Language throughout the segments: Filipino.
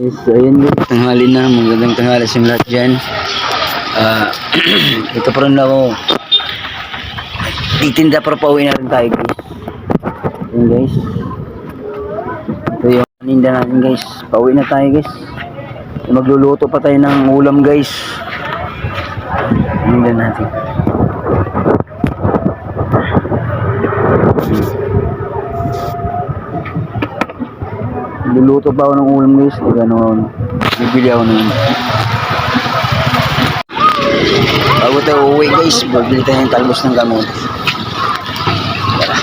Yes, ayun guys, tanghali na, magandang tanghali sa lahat dyan. Ah, ito pa rin ako. Titinda para pauwi na rin tayo guys. Ayun guys. Ito yung paninda natin guys. Pauwi na tayo guys. Magluluto pa tayo ng ulam guys. Paninda natin. Luluto pa ako ng ulam guys. Nagano ako. Bibili ako ng Bago tayo uuwi guys, bibili tayo ng talbos ng gamot. Tara.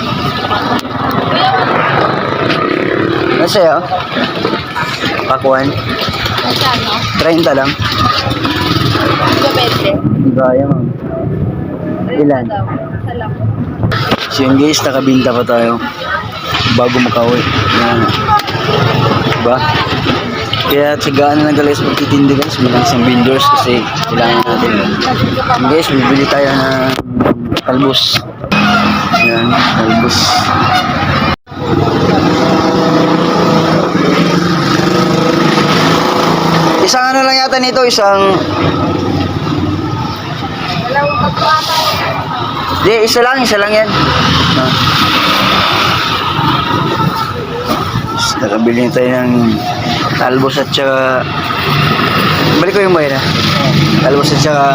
Ano sa'yo? Pakuan? Magkano? 30 lang. Kaya ma'am. Ilan? So yun guys, nakabinta pa tayo bago makauwi. Yan. Diba? Kaya tsagaan na lang guys magtitindi guys. Bilang isang vendors kasi kailangan natin. Yun guys, bibili tayo ng talbos. Yan, talbos. Isang ano lang yata nito, isang... Di, isa lang, isa lang yan. Ah. Nakabili na tayo ng talbos at saka... Balik ko yung bayan ha. Talbos at saka...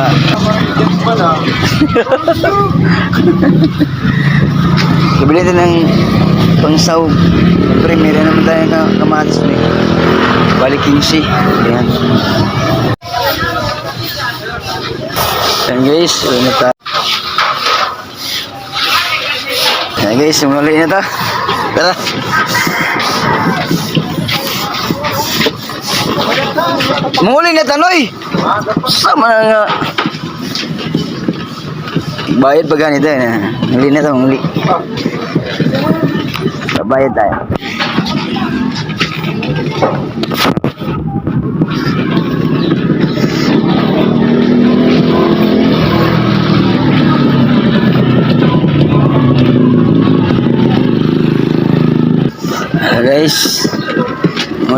Nakabili tayo ng pangsaw. Siyempre, meron naman tayo na kamatis na eh. Balik 15. Ayan. Ayan guys, uwi na tayo. Ayan guys, muli na to. Tara. Muli na tanoy. Sama na nga. Bayad pa ganito eh. Muli na to, muli. Bayad tayo.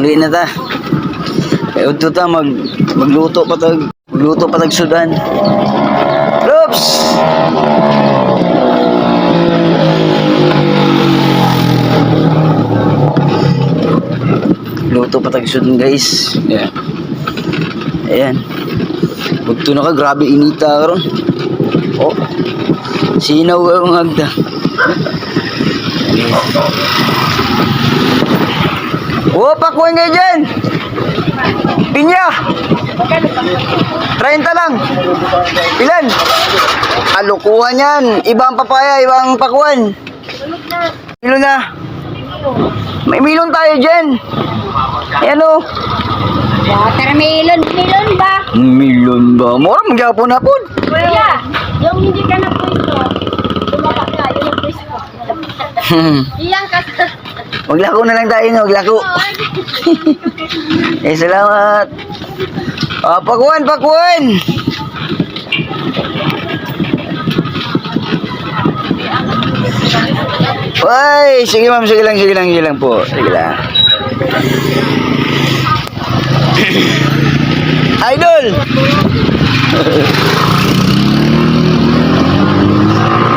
Muli na ta. Kaya ito ta, mag, magluto pa tag, magluto pa tag sudan. Loops! Luto pa tag sudan guys. Ayan. Ayan. Pagto na ka, grabe inita karon. Oh. Sinaw ang hagda. Oh, pakuin kayo dyan! Pinya! 30 lang! Ilan? Alukuhan yan! Ibang papaya, ibang pakuan. Milo na. May milon tayo dyan. Ayan o. Watermelon. Melon ba? Milon ba? Mura, magyapon na po. Kuya, yung hindi ka na pwesto. Tumaka ka, yung pwesto. Iyang ka. Maglako na lang tayo? Maglako. eh, salamat. Ah, pakuan, pakuan. Ay, sige ma'am, sige lang, sige lang, sige lang po. Sige lang. Idol!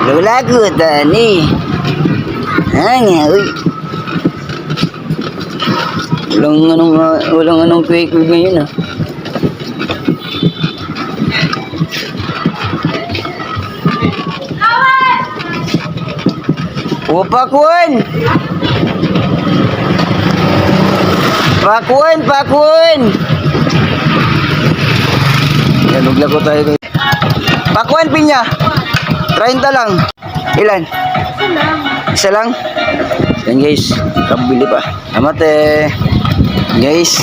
Lola ko, Tani. Hanya, uy. Walang anong, uh, walang anong wig ngayon ah. O, pakwan! Pakwan, pakwan! Yan, ko tayo. Pakwan, pinya! 30 lang. Ilan? Isa lang? Yan guys, kabili pa. Amate. Guys.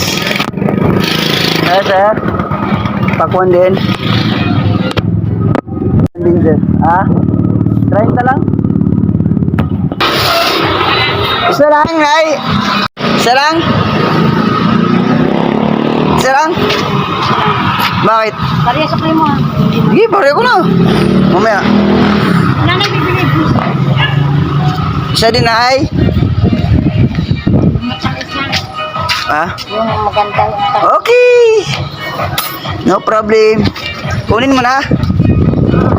Asa? Pakwan din. Din sir. Ah? 30 lang? Isa lang, ay. Isa lang? Isa lang? Bakit? Pariya sa primo ha. Sige, pare ko na. Mamaya. Nanay bibili. Isa din ay. Yan. Ah? Yung magandang Okay! No problem. Kunin mo na.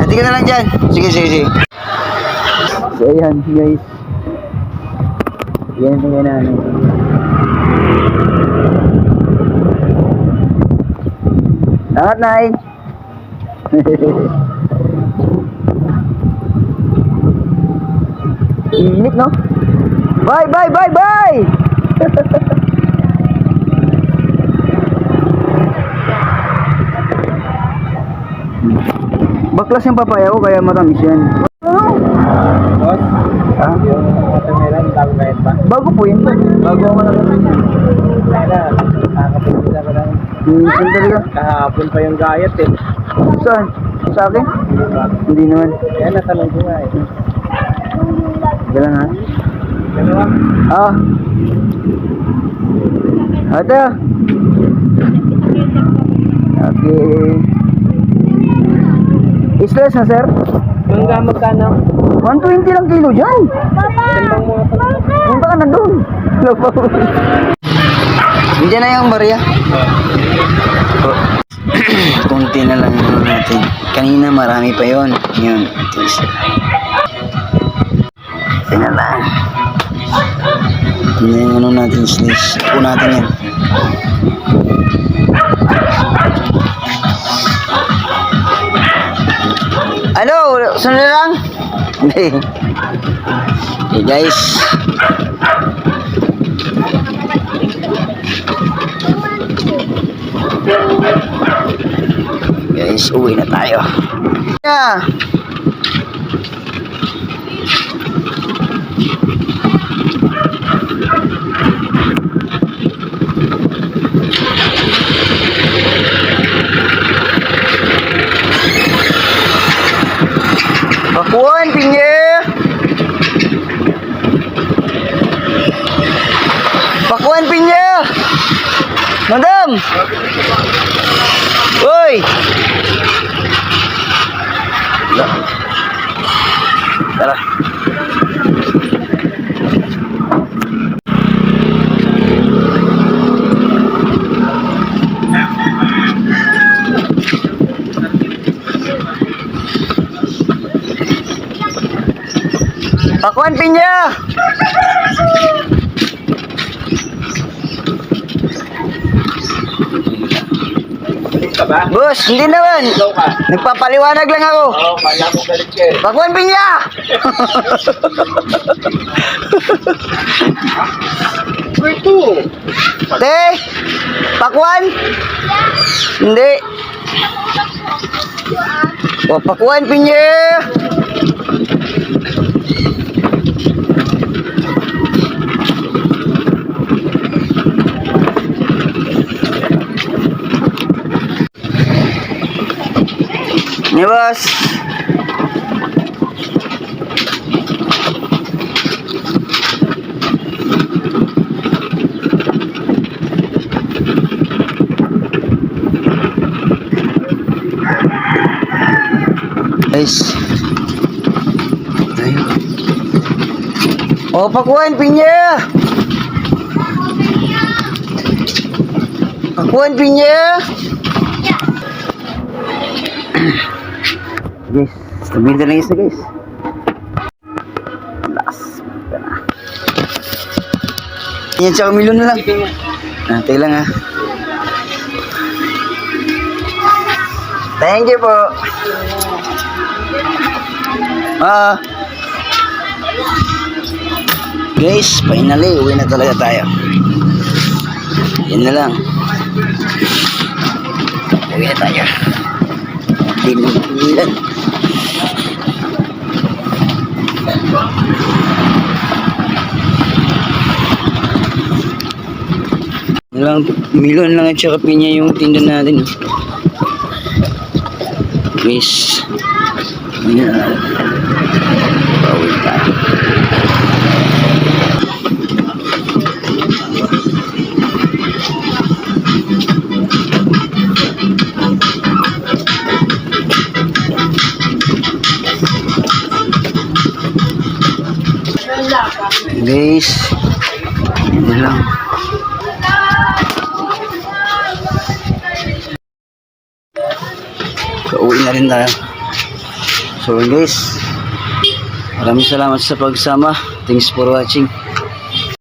Hati ka na lang dyan. Sige, sige, sige. So, ayan, guys. Yan ang na ano. Lahat, Nay. Init, no? Bye, bye, bye, bye! Baklas yung papaya ko kaya matamis yan. Boss, Ah, yung watermelon, bago bayad ba? bago po yun. Bago ako na Kaya na, nakakapagpila ko lang. Minsan talaga. Kahapon pa yung gayat eh. Saan? Sa akin? Hindi naman. Kaya natanong ko nga eh. Kailan ha? Dalawa? Ah. Ate. Okay. Islas na sir? Mangga magkano? 120 lang kilo dyan. Pala. Punta ka na doon. Hindi na yung barya. Kunti na lang ano natin. Kanina marami pa yon. Yun. Ito na lang. Yan yung ano natin slice. Po natin yan. Ano? Sunod lang? Okay guys. Guys, uwi na tayo. Yeah. Pakuan, pinye! Pakuan, pinye! Madam! Uy! Tara. Pakuan pinya! Ka ba? Boss, hindi naman. Ikaw ka? Nagpapaliwanag lang ako. Oo, kaya ko galit ka eh. Pakuan pinya! Where to? Te! Pakuan? Hindi. O, pakuan pinya! Ni boss. Guys. Tayo. O, pakuan, pinya! Pakuan, pinya! Stabil na lang isa, guys. Lakas. Yan, tsaka milyon na lang. Ah, tayo lang, ha. Thank you po. Ah. Guys, finally, uwi na talaga tayo. Yan na lang. Uwi na tayo. Dinilan. Lang, milon lang at saka pinya yung tinda natin. Guys. Yan. Bawal tayo. Guys, yun lang. So, uwi na rin tayo. So guys, maraming salamat sa pagsama. Thanks for watching.